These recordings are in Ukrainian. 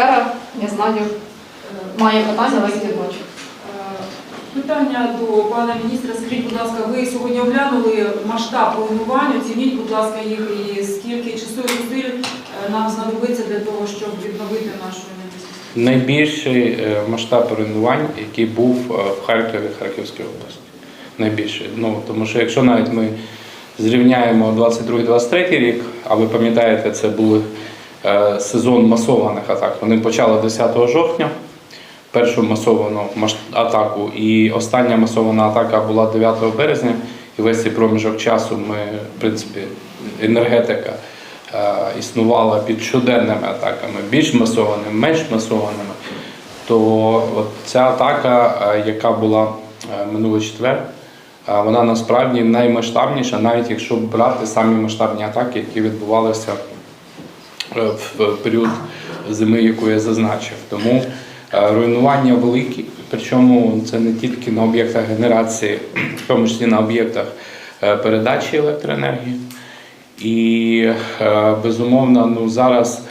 Вера, я знаю, е, має питання, але їх не бачу. Е, Питання до пана міністра. Скажіть, будь ласка, ви сьогодні оглянули масштаб руйнувань, оцініть, будь ласка, їх і скільки часу і зусиль е, нам знадобиться для того, щоб відновити нашу енергосистему? Найбільший е, масштаб руйнувань, який був е, в Харкові, Харківській області. Найбільший. Ну, тому що якщо навіть ми зрівняємо 22-23 рік, а ви пам'ятаєте, це був е, сезон масованих атак. Вони почали 10 жовтня, першу масовану атаку, і остання масована атака була 9 березня. І весь цей проміжок часу ми, в принципі, енергетика е, існувала під щоденними атаками, більш масованими, менш масованими. То от ця атака, е, яка була е, минулий четвер, е, вона насправді наймасштабніша, навіть якщо брати самі масштабні атаки, які відбувалися е, в період зими, яку я зазначив. Тому е, руйнування великі, причому це не тільки на об'єктах генерації, в тому числі на об'єктах е, передачі електроенергії. І е, безумовно, ну зараз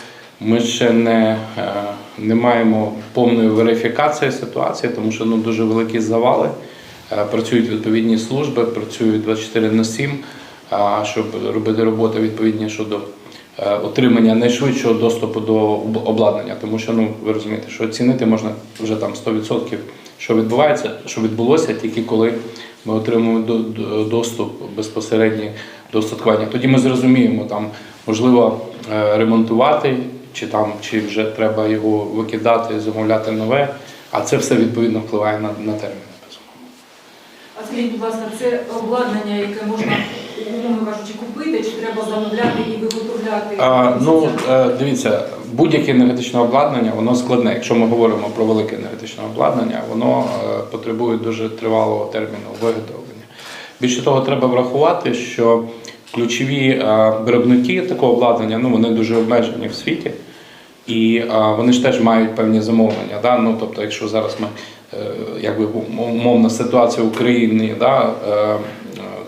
ми ще не, е, не маємо повної верифікації ситуації, тому що ну дуже великі завали. Е, Працюють відповідні служби, працюють 24 на 7, щоб робити роботи відповідні щодо е, отримання найшвидшого доступу до обладнання. Тому що ну ви розумієте, що оцінити можна вже там 100%, що відбувається, що відбулося тільки коли ми отримуємо до- до- доступ безпосередній до устаткування. Тоді ми зрозуміємо, там можливо е, ремонтувати, чи там чи вже треба його викидати, замовляти нове. А це все відповідно впливає на, на терміни. А скажіть, будь ласка, це обладнання, яке можна, умовно кажучи, купити, чи треба замовляти і виготовляти? А, ну, е, дивіться, будь-яке енергетичне обладнання, воно складне. Якщо ми говоримо про велике енергетичне обладнання, воно е, потребує дуже тривалого терміну виготовлення. Більше того, треба врахувати, що ключові е, виробники такого обладнання, ну вони дуже обмежені в світі. І е, вони ж теж мають певні замовлення. Да? Ну, тобто, якщо зараз ми е, якби умовна ситуація України, да, е,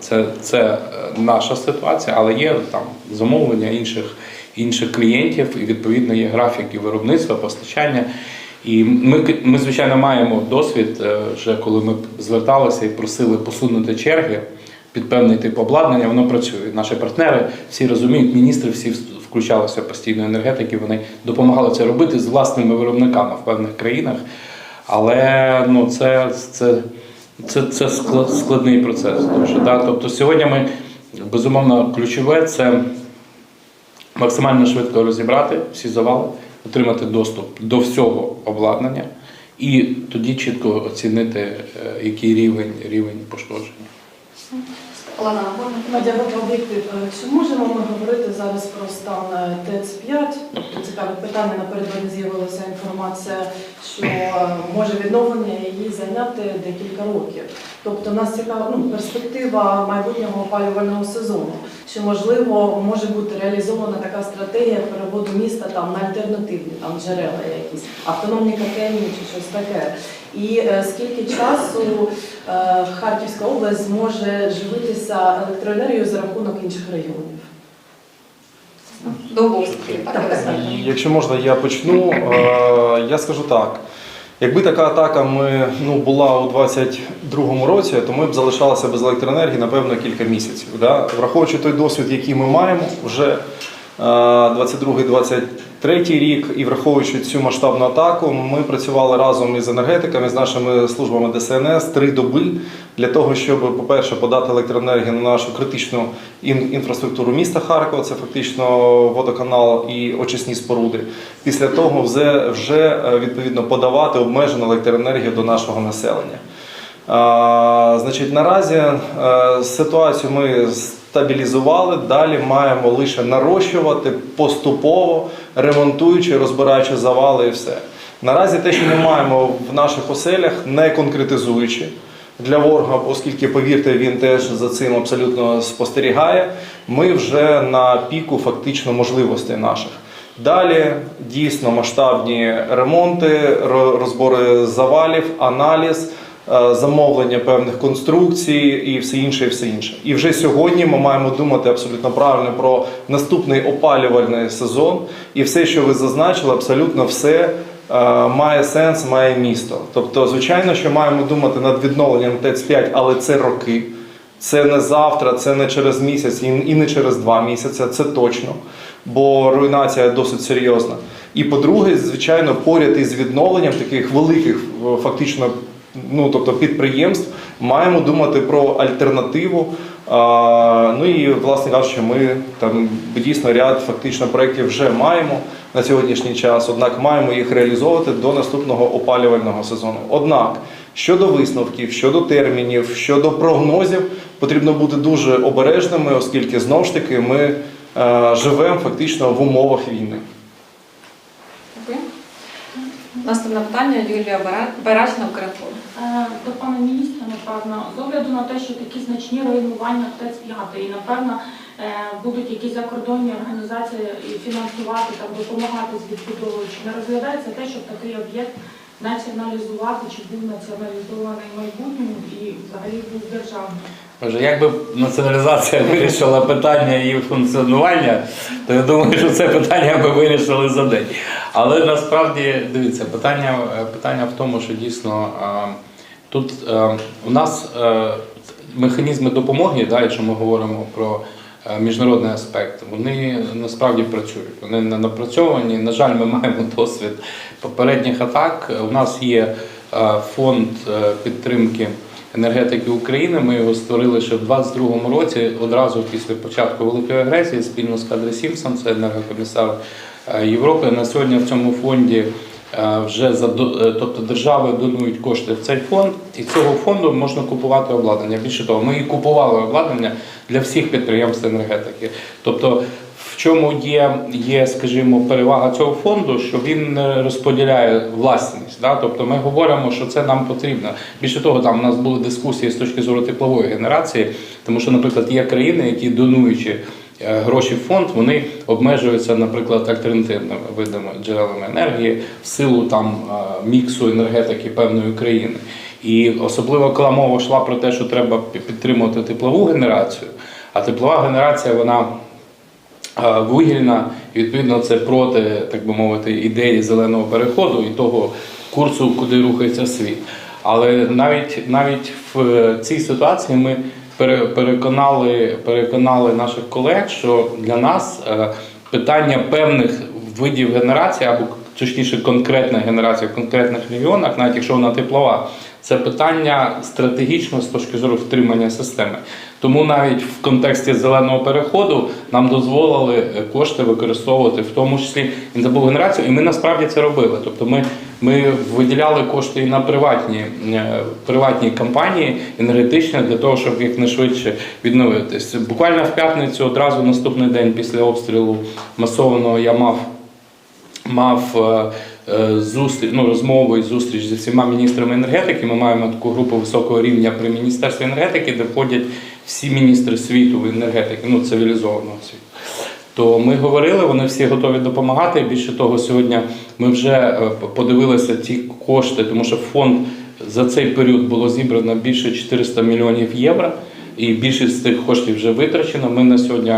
це, це наша ситуація, але є там замовлення інших, інших клієнтів, і відповідно є графіки виробництва, постачання. І ми, ми, звичайно, маємо досвід, е, вже коли ми зверталися і просили посунути черги під певний тип обладнання, воно працює. Наші партнери всі розуміють, міністри всі включалися постійно енергетики, вони допомагали це робити з власними виробниками в певних країнах. Але ну, це, це, це, це склад- складний процес. Дуже, да? Тобто сьогодні ми безумовно ключове це максимально швидко розібрати всі завали, отримати доступ до всього обладнання і тоді чітко оцінити, е, який рівень, рівень пошкодження. Олена Нагорна. Надя, ви об'єктив. Е, Чи можемо ми говорити зараз про стан е, ТЕЦ-5? Тобто цікаве питання, напередодні з'явилася інформація, що е, може відновлення її зайняти декілька років. Тобто нас цікава ну, перспектива майбутнього опалювального сезону. Чи можливо може бути реалізована така стратегія переводу міста там на альтернативні там джерела якісь автономні котельні чи щось таке? І е, скільки часу е, Харківська область зможе живитися електроенергією за рахунок інших районів? До обох слухів, так? Так, Олеся? так. Якщо можна, я почну. Е, Я скажу так. Якби така атака ми, ну, була у 22-му році, то ми б залишалися без електроенергії, напевно, кілька місяців. Да? Враховуючи той досвід, який ми маємо вже 22-23 рік, і враховуючи цю масштабну атаку, ми працювали разом із енергетиками, з нашими службами ДСНС три доби для того, щоб, по-перше, подати електроенергію на нашу критичну інфраструктуру міста Харкова, це фактично водоканал і очисні споруди. Після того вже, вже е, відповідно подавати обмежену електроенергію до нашого населення. А, значить, наразі е, ситуацію ми стабілізували. Далі маємо лише нарощувати поступово, ремонтуючи, розбираючи завали і все. Наразі те, що ми маємо в наших оселях, не конкретизуючи для ворога, оскільки, повірте, він теж за цим абсолютно спостерігає. Ми вже на піку фактично можливостей наших. Далі дійсно масштабні ремонти, розбори завалів, аналіз, замовлення певних конструкцій і все інше, і все інше. І вже сьогодні ми маємо думати абсолютно правильно про наступний опалювальний сезон. І все, що ви зазначили, абсолютно все е, має сенс, має місто. Тобто, звичайно, що маємо думати над відновленням ТЕЦ-5, але це роки. Це не завтра, це не через місяць і не через два місяці, це точно, бо руйнація досить серйозна. І по-друге, звичайно, поряд із відновленням таких великих е, фактично ну, тобто підприємств, маємо думати про альтернативу. Ну і власне кажучи, ми там дійсно ряд фактично проєктів вже маємо на сьогоднішній час, однак маємо їх реалізовувати до наступного опалювального сезону. Однак щодо висновків, щодо термінів, щодо прогнозів, потрібно бути дуже обережними, оскільки знову ж таки ми е, живемо фактично в умовах війни. Наступне питання Юлія Бережна Укрінформ. Е, До пана міністра, напевно, з огляду на те, що такі значні руйнування ТЕЦ 5 і напевно е, будуть якісь закордонні організації фінансувати там, допомагати з відбудовою. Чи не розглядається те, щоб такий об'єкт націоналізувати, чи був націоналізований в майбутньому і взагалі був державний? Може, якби націоналізація вирішила питання її функціонування, то я думаю, що це питання би вирішили за день. Але насправді дивіться, питання, питання в тому, що дійсно тут у нас механізми допомоги, да, якщо ми говоримо про міжнародний аспект, вони насправді працюють. Вони не напрацьовані. На жаль, ми маємо досвід попередніх атак. У нас є е, фонд е, підтримки енергетики України. Ми його створили ще в 22-му році, одразу після початку великої агресії, спільно з Кадри Сімпсон, це енергокомісар е, Європи. На сьогодні в цьому фонді вже е, тобто держави донують кошти в цей фонд, і цього фонду можна купувати обладнання. Більше того, ми і купували обладнання для всіх підприємств енергетики. Тобто, в чому є, є, скажімо, перевага цього фонду, що він не розподіляє власність. Да? Тобто ми говоримо, що це нам потрібно. Більше того, там у нас були дискусії з точки зору теплової генерації, тому що, наприклад, є країни, які донуючи е, гроші в фонд, вони обмежуються, наприклад, альтернативними видами джерелами енергії в силу там е, міксу енергетики певної країни. І особливо коли мова йшла про те, що треба підтримувати теплову генерацію, а теплова генерація вона е, вугільна, і відповідно це проти, так би мовити, ідеї зеленого переходу і того курсу, куди рухається світ. Але навіть навіть в цій ситуації ми переконали, переконали наших колег, що для нас е, питання певних видів генерації або точніше конкретна генерація в конкретних регіонах, навіть якщо вона теплова, це питання стратегічно з точки зору втримання системи. Тому навіть в контексті зеленого переходу нам дозволили е, кошти використовувати в тому числі і генерацію, і ми насправді це робили. Тобто ми, ми виділяли кошти і на приватні, е, приватні компанії енергетичні для того, щоб якнайшвидше відновитись. Буквально в п'ятницю, одразу наступний день після обстрілу масованого я мав мав е, зустріч, ну, розмову і зустріч зі всіма міністрами енергетики. Ми маємо таку групу високого рівня при міністерстві енергетики, де входять всі міністри світу в енергетики, ну цивілізованого світу. То ми говорили, вони всі готові допомагати. Більше того, сьогодні ми вже е, подивилися ці кошти, тому що фонд за цей період було зібрано більше 400 мільйонів євро, і більшість з тих коштів вже витрачено. Ми на сьогодні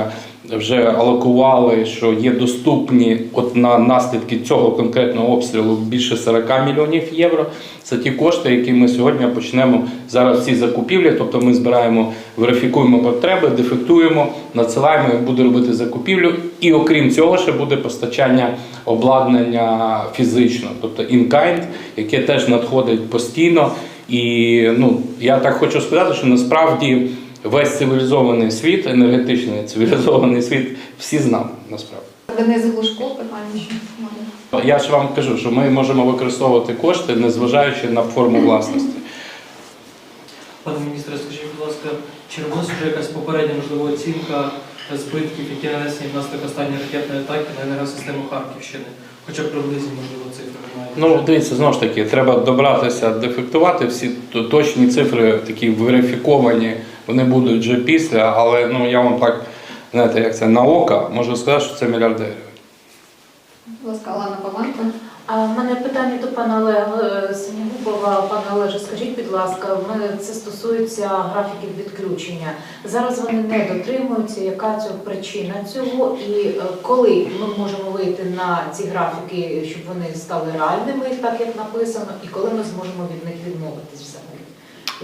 вже алокували, що є доступні от на наслідки цього конкретного обстрілу більше 40 мільйонів євро. Це ті кошти, які ми сьогодні почнемо зараз ці закупівлі. Тобто ми збираємо, верифікуємо потреби, дефектуємо, надсилаємо і буде робити закупівлю. І окрім цього, ще буде постачання обладнання фізично, тобто in-kind, яке теж надходить постійно. І ну я так хочу сказати, що насправді весь цивілізований світ, енергетичний цивілізований світ, всі з нами насправді. Денис Глушко, питання ще має. Я ж вам кажу, що ми можемо використовувати кошти, незважаючи на форму власності. Пане міністре, скажіть, будь ласка, чи робилася вже якась попередня можливо оцінка збитків, які нанесені внаслідок останньої ракетної атаки на енергосистему Харківщини? Хоча приблизно, можливо, цифри мають. Ну, дивіться, знову ж таки, треба добратися, дефектувати всі точні цифри, такі верифіковані, вони будуть вже після, але ну я вам так, знаєте, як це на око, можу сказати, що це мільярдери. Будь ласка, Олена Павленко. А в мене питання до пана Олега Синягубова. Пане Олеже, скажіть, будь ласка, це стосується графіків відключення. Зараз вони не дотримуються. Яка цього причина цього? І е, коли ми можемо вийти на ці графіки, щоб вони стали реальними, так як написано, і коли ми зможемо від них відмовитись взагалі?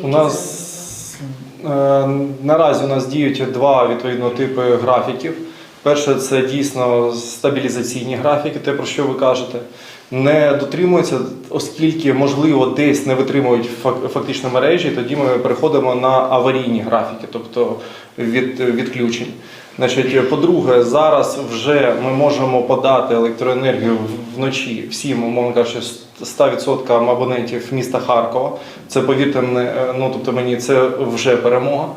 У нас е, наразі у нас діють два відповідно типи графіків. Перше, це дійсно стабілізаційні графіки, те про що ви кажете. Не дотримуються, оскільки можливо десь не витримують фак- фактично мережі, тоді ми переходимо на аварійні графіки, тобто від відключень. Значить, по-друге, зараз вже ми можемо подати електроенергію вночі всім, умовно кажучи, 100% абонентів міста Харкова. Це повірте е, ну тобто мені це вже перемога.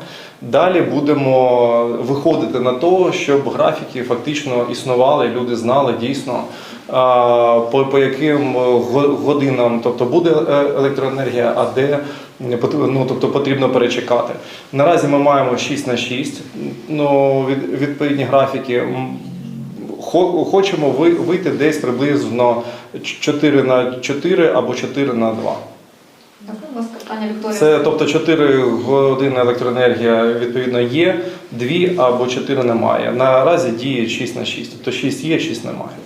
Далі будемо виходити на те, щоб графіки фактично існували, люди знали дійсно по, по яким е, годинам тобто буде е, електроенергія, а де е, ну, тобто потрібно перечекати. Наразі ми маємо 6 на 6 ну, від, відповідні графіки. Хочемо ви- вийти десь приблизно 4 на 4 або 4 на 2. Дякую, будь ласка, питання Вікторія. Це тобто 4 години електроенергія відповідно є, 2 або 4 немає. Наразі діє 6 на 6. Тобто 6 є, 6 немає.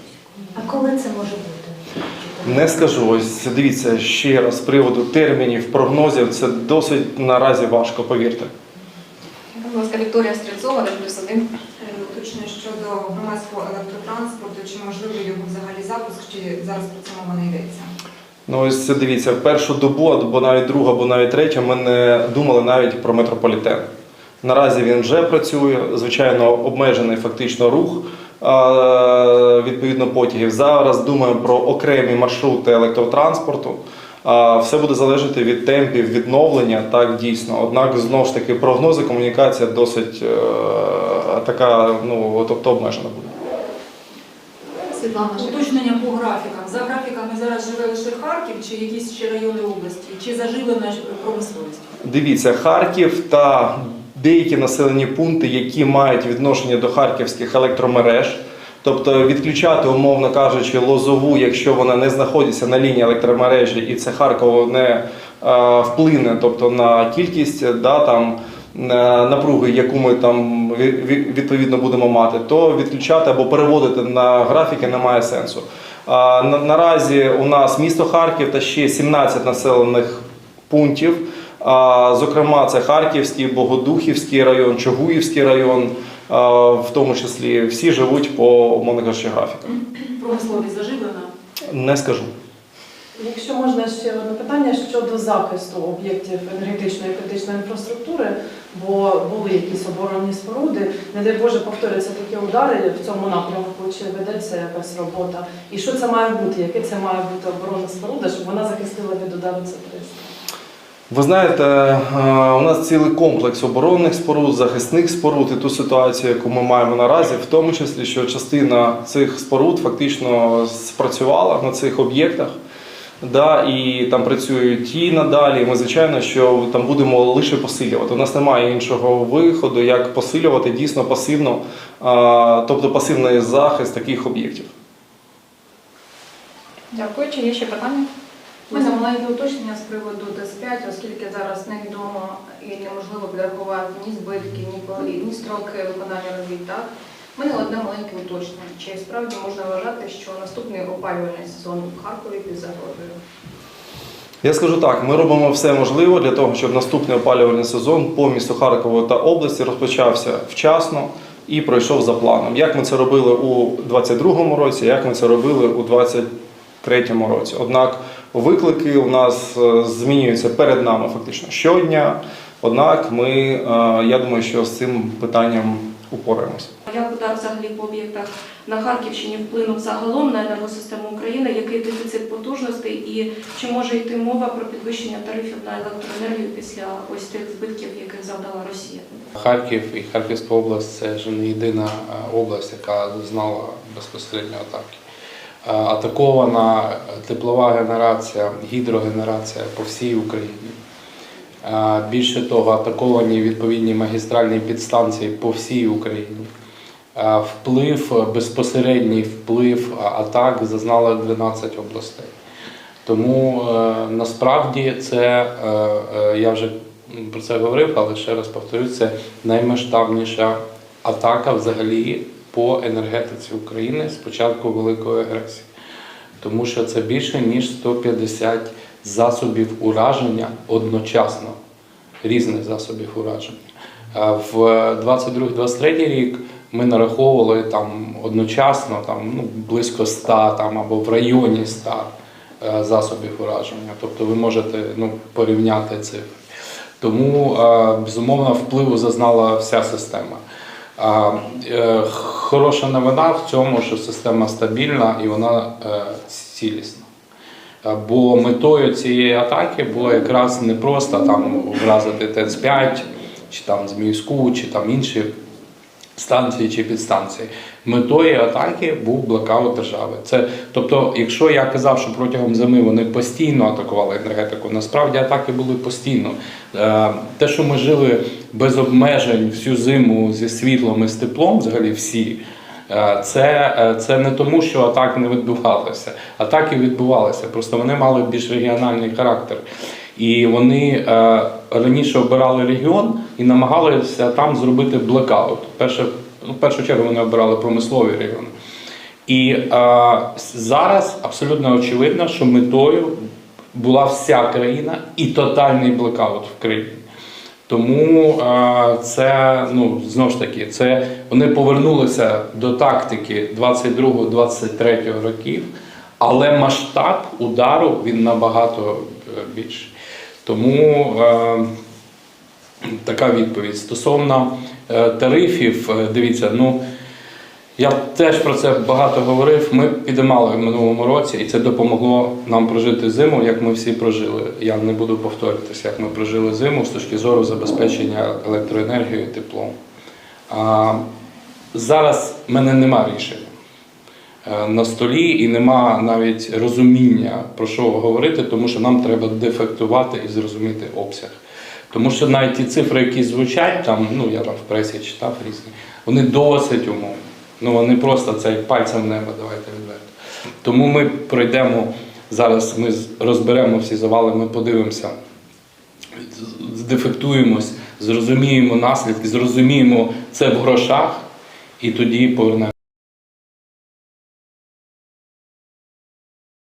Коли це може бути? Не скажу. Ось дивіться ще раз з приводу термінів, прогнозів. Це досить наразі важко, повірте. Будь ласка, Вікторія Стрільцова, плюс один. Е, Уточнюю щодо громадського електротранспорту, чи можливий його взагалі запуск, чи зараз про це мова не йдеться? Ну ось це дивіться, в першу добу, або навіть другу, або навіть третю, ми не думали навіть про метрополітен. Наразі він вже працює, звичайно, обмежений фактично рух відповідно потягів. Зараз думаємо про окремі маршрути електротранспорту. Все буде залежати від темпів відновлення, так дійсно. Однак знову ж таки прогнози, комунікація досить е, така, ну тобто обмежена буде. Світлана Уточнення по графікам. За графіками зараз живе лише Харків чи якісь ще райони області, чи заживлена промисловість? Дивіться, Харків та деякі населені пункти, які мають відношення до харківських електромереж. Тобто відключати, умовно кажучи, лозову, якщо вона не знаходиться на лінії електромережі, і це Харково не е, вплине тобто, на кількість да, там, е, напруги, яку ми там ві- ві- відповідно будемо мати, то відключати або переводити на графіки немає сенсу. Наразі у нас місто Харків та ще 17 населених пунктів. Зокрема, це Харківський, Богодухівський район, Чугуївський район, в тому числі всі живуть по умовно кажучи, графікам. Промисловість заживлена? Не скажу. Якщо можна ще одне питання щодо захисту об'єктів енергетичної і критичної інфраструктури, бо були якісь оборонні споруди. Не дай Боже повторяться такі удари в цьому напрямку, чи ведеться якась робота. І що це має бути? Яке це має бути оборонна споруда, щоб вона захистила від удару С-300? Ви знаєте, е, у нас цілий комплекс оборонних споруд, захисних споруд і ту ситуацію, яку ми маємо наразі, в тому числі, що частина цих споруд фактично спрацювала на цих об'єктах. Да, і там працюють і надалі. Ми, звичайно, що там будемо лише посилювати. У нас немає іншого виходу, як посилювати дійсно пасивно, тобто пасивний захист таких об'єктів. Дякую. Чи є ще питання? У мене маленьке уточнення з приводу ТЕС-5, оскільки зараз невідомо і неможливо підрахувати ні збитки, ні, ні строки виконання робіт. Так? У мене одне маленьке уточнення. Чи справді можна вважати, що наступний опалювальний сезон в Харкові під загрозою? Я скажу так: ми робимо все можливе для того, щоб наступний опалювальний сезон по місту Харкову та області розпочався вчасно і пройшов за планом. Як ми це робили у 2022 році, як ми це робили у 2023 році. Однак виклики у нас е, змінюються перед нами фактично щодня. Однак ми, е, я думаю, що з цим питанням упораємося. Як удар взагалі по об'єктах на Харківщині вплинув загалом на енергосистему України? Який дефіцит потужностей і чи може йти мова про підвищення тарифів на електроенергію після ось тих збитків, яких завдала Росія? Харків і Харківська область це ж не єдина е, область, яка зазнала безпосередньо атаки. Е, Атакована теплова генерація, гідрогенерація по всій Україні. Е, Більше того, атаковані відповідні магістральні підстанції по всій Україні. Е, Вплив, безпосередній вплив атак зазнали 12 областей. Тому насправді це, я вже про це говорив, але ще раз повторюю, це наймасштабніша атака взагалі по енергетиці України з початку Великої агресії. Тому що це більше ніж 150 засобів ураження одночасно, різних засобів ураження. В 22-23 рік ми нараховували там одночасно там, ну, близько 100 там, або в районі 100 е, засобів ураження. Тобто ви можете ну, порівняти цифри. Тому, е, безумовно, впливу зазнала вся система. Е, Хороша новина в цьому, що система стабільна і вона е, цілісна. Е, Бо метою цієї атаки було якраз не просто там вразити ТЕЦ-5, чи там Зміївську, чи там інші станції чи підстанції. Метою атаки був блокаут держави. Це, тобто, якщо я казав, що протягом зими вони постійно атакували енергетику, насправді атаки були постійно. Е, Те, що ми жили без обмежень всю зиму зі світлом і з теплом, взагалі всі. е, Це, е, це не тому, що атак не відбувалося. Атаки відбувалися, просто вони мали більш регіональний характер. І вони е, раніше обирали регіон і намагалися там зробити блекаут. Перше, ну, в першу чергу вони обирали промислові регіони. І е, зараз абсолютно очевидно, що метою була вся країна і тотальний блекаут в країні. Тому е, це ну знову ж таки, це вони повернулися до тактики 22-23 років, але масштаб удару він набагато е, більший. Тому е, така відповідь стосовно е, тарифів, е, дивіться, ну. Я теж про це багато говорив. Ми підіймали в минулому році, і це допомогло нам прожити зиму, як ми всі прожили. Я не буду повторюватися, як ми прожили зиму з точки зору забезпечення електроенергією і теплом. А, зараз в мене нема рішення е, на столі і нема навіть розуміння про що говорити, тому що нам треба дефектувати і зрозуміти обсяг. Тому що навіть ті цифри, які звучать там, ну я там в пресі читав різні, вони досить умовні. Ну вони просто це пальцем в небо, давайте відверто. Тому ми пройдемо зараз, ми розберемо всі завали, ми подивимося, здефектуємось, зрозуміємо наслідки, зрозуміємо це в грошах і тоді повернемо.